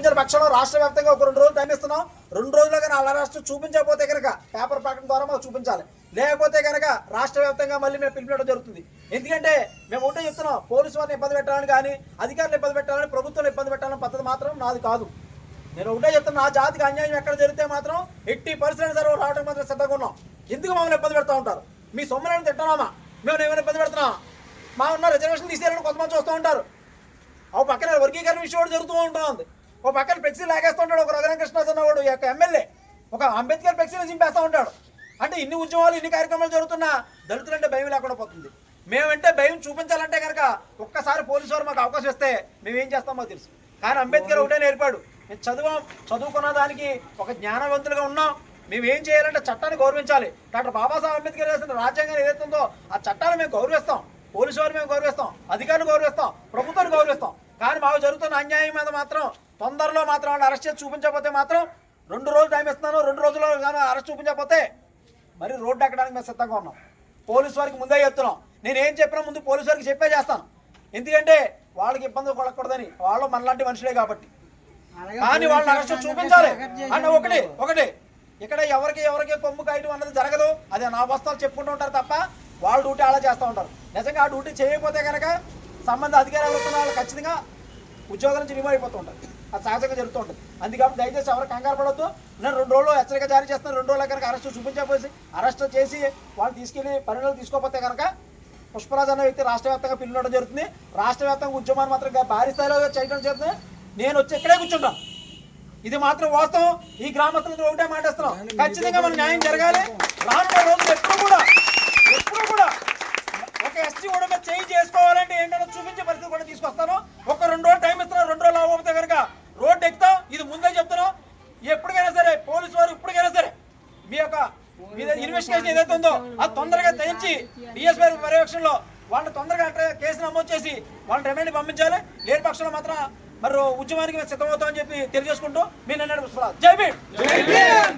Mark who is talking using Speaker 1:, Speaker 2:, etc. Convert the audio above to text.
Speaker 1: చూపించిన పక్షంలో రాష్ట్ర వ్యాప్తంగా ఒక రెండు రోజులు టైం ఇస్తున్నాం. రెండు రోజుల్లో కానీ అలా రాష్ట్రం చూపించకపోతే కనుక పేపర్ ప్రకటన ద్వారా మాకు చూపించాలి. లేకపోతే కనుక రాష్ట్ర వ్యాప్తంగా మళ్ళీ మేము పిలిపించడం జరుగుతుంది. ఎందుకంటే మేము ఉంటే చెప్తున్నాం పోలీసు వారిని ఇబ్బంది పెట్టాలని కానీ అధికారులు ఇబ్బంది పెట్టాలని ప్రభుత్వం ఇబ్బంది పెట్టాలని పద్ధతి మాత్రం నాది కాదు. నేను ఒకటే చెప్తున్నా నా జాతికి అన్యాయం ఎక్కడ జరిగితే మాత్రం ఎట్టి పరిస్థితులు సరే రావడం మాత్రం సిద్ధంగా ఉన్నాం. ఎందుకు మమ్మల్ని ఇబ్బంది పెడతా ఉంటారు? మీ సొమ్మలను తింటున్నామా? మేము ఏమైనా ఇబ్బంది పెడుతున్నామా? మా ఉన్న రిజర్వేషన్ తీసేయాలని కొంతమంది చూస్తూ ఉంటారు. ఆ పక్కన వర్గీకరణ విషయం కూడా జరుగుతూ ఉంటుంది ఓ పక్కన ఫ్లెక్సీ లాగేస్తూ ఉంటాడు ఒక రఘురామకృష్ణ అన్నవాడు ఈ యొక్క ఎమ్మెల్యే. ఒక అంబేద్కర్ ఫ్లెక్సీని చింపేస్తూ ఉంటాడు. అంటే ఇన్ని ఉద్యమాలు ఇన్ని కార్యక్రమాలు జరుగుతున్నా దళితులంటే భయం లేకుండా పోతుంది. మేమంటే భయం చూపించాలంటే కనుక ఒక్కసారి పోలీసు వారు మాకు అవకాశం ఇస్తే మేము ఏం చేస్తాం మాకు తెలుసు. కానీ అంబేద్కర్ ఒకటే నేర్పాడు. మేము చదువాం చదువుకున్న దానికి ఒక జ్ఞానవంతులుగా ఉన్నాం. మేము ఏం చేయాలంటే చట్టాన్ని గౌరవించాలి. డాక్టర్ బాబాసాహెబ్ అంబేద్కర్ చేసిన రాజ్యాంగం ఏదైతే ఉందో ఆ చట్టాన్ని మేము గౌరవిస్తాం. పోలీసు వారు మేము గౌరవిస్తాం. అధికారులు గౌరవిస్తాం. ప్రభుత్వాన్ని గౌరవిస్తాం. కానీ మాకు జరుగుతున్న అన్యాయం మీద మాత్రం తొందరలో మాత్రం వాళ్ళు అరెస్ట్ చేసి చూపించకపోతే మాత్రం రెండు రోజులు టైం ఇస్తున్నాను రెండు రోజుల్లో కానీ అరెస్ట్ చూపించకపోతే మరి రోడ్డు ఎక్కడానికి మేము సిద్ధంగా ఉన్నాం. పోలీసు వారికి ముందే చెప్తున్నాం. నేను ఏం చెప్పినా ముందు పోలీసు వారికి చెప్పే చేస్తాను. ఎందుకంటే వాళ్ళకి ఇబ్బంది పడకూడదని వాళ్ళు మనలాంటి మనుషులే కాబట్టి. కానీ వాళ్ళని అరెస్ట్ చూపించాలి. అన్న ఒకటి ఒకటి. ఇక్కడ ఎవరికి ఎవరికి కొమ్ము కాయటం అన్నది జరగదు. అదే నా బస్తాలు చెప్పుకుంటూ ఉంటారు తప్ప వాళ్ళ డ్యూటీ అలా చేస్తూ ఉంటారు. నిజంగా ఆ డ్యూటీ చేయకపోతే కనుక సంబంధ అధికారులు వస్తున్న వాళ్ళు ఖచ్చితంగా ఉద్యోగం నుంచి రిమూవ్ అయిపోతూ ఉంటారు అది సహజంగా జరుగుతూ ఉంటుంది అందుకని దయచేసి ఎవరు కంగారు పడవద్దు నేను రెండు రోజులు హెచ్చరిక జారీ చేస్తాను రెండు రోజుల కనుక అరెస్ట్ చూపించకపోతే అరెస్ట్ చేసి వాళ్ళు తీసుకెళ్ళి పరిణామాలు తీసుకోకపోతే కనుక పుష్పరాజ్ అనే వ్యక్తి రాష్ట్ర వ్యాప్తంగా పిల్లడం జరుగుతుంది. రాష్ట్ర వ్యాప్తంగా ఉద్యమాన్ని మాత్రం భారీ స్థాయిలో చేయడం జరుగుతుంది. నేను వచ్చి ఇక్కడే కూర్చుంటాను. ఇది మాత్రం వాస్తవం. ఈ గ్రామస్తులతో ఒకటే మాట్లాడుతున్నాం ఖచ్చితంగా మన న్యాయం జరగాలి. రానున్న రోజులు ఎప్పుడు కూడా ఎప్పుడు కూడా ఒక ఎస్టీ కూడా మీద చేంజ్ చేసుకోవాలంటే ఏంటో చూపించే పరిస్థితి కూడా తీసుకొస్తాను. ఒక రెండు రోజులు టైం ఇస్తున్నాం రెండు రోజులు అవ్వకపోతే కనుక రోడ్డు ఎక్కుతాం. ఇది ముందే చెప్తున్నాం. ఎప్పటికైనా సరే పోలీసు వారు ఇప్పటికైనా సరే మీ యొక్క ఇన్వెస్టిగేషన్ ఏదైతే ఉందో అది తొందరగా తెచ్చి డిఎస్పీ పర్యవేక్షణలో వాళ్ళు తొందరగా కేసు నమోదు చేసి వాళ్ళని రిమైండ్ పంపించాలి. లేని పక్షంలో మాత్రం మరి ఉద్యమానికి మేము సిద్ధమవుతామని చెప్పి తెలియజేసుకుంటూ మీ నన్ను జై భీమ్! జై భీమ్!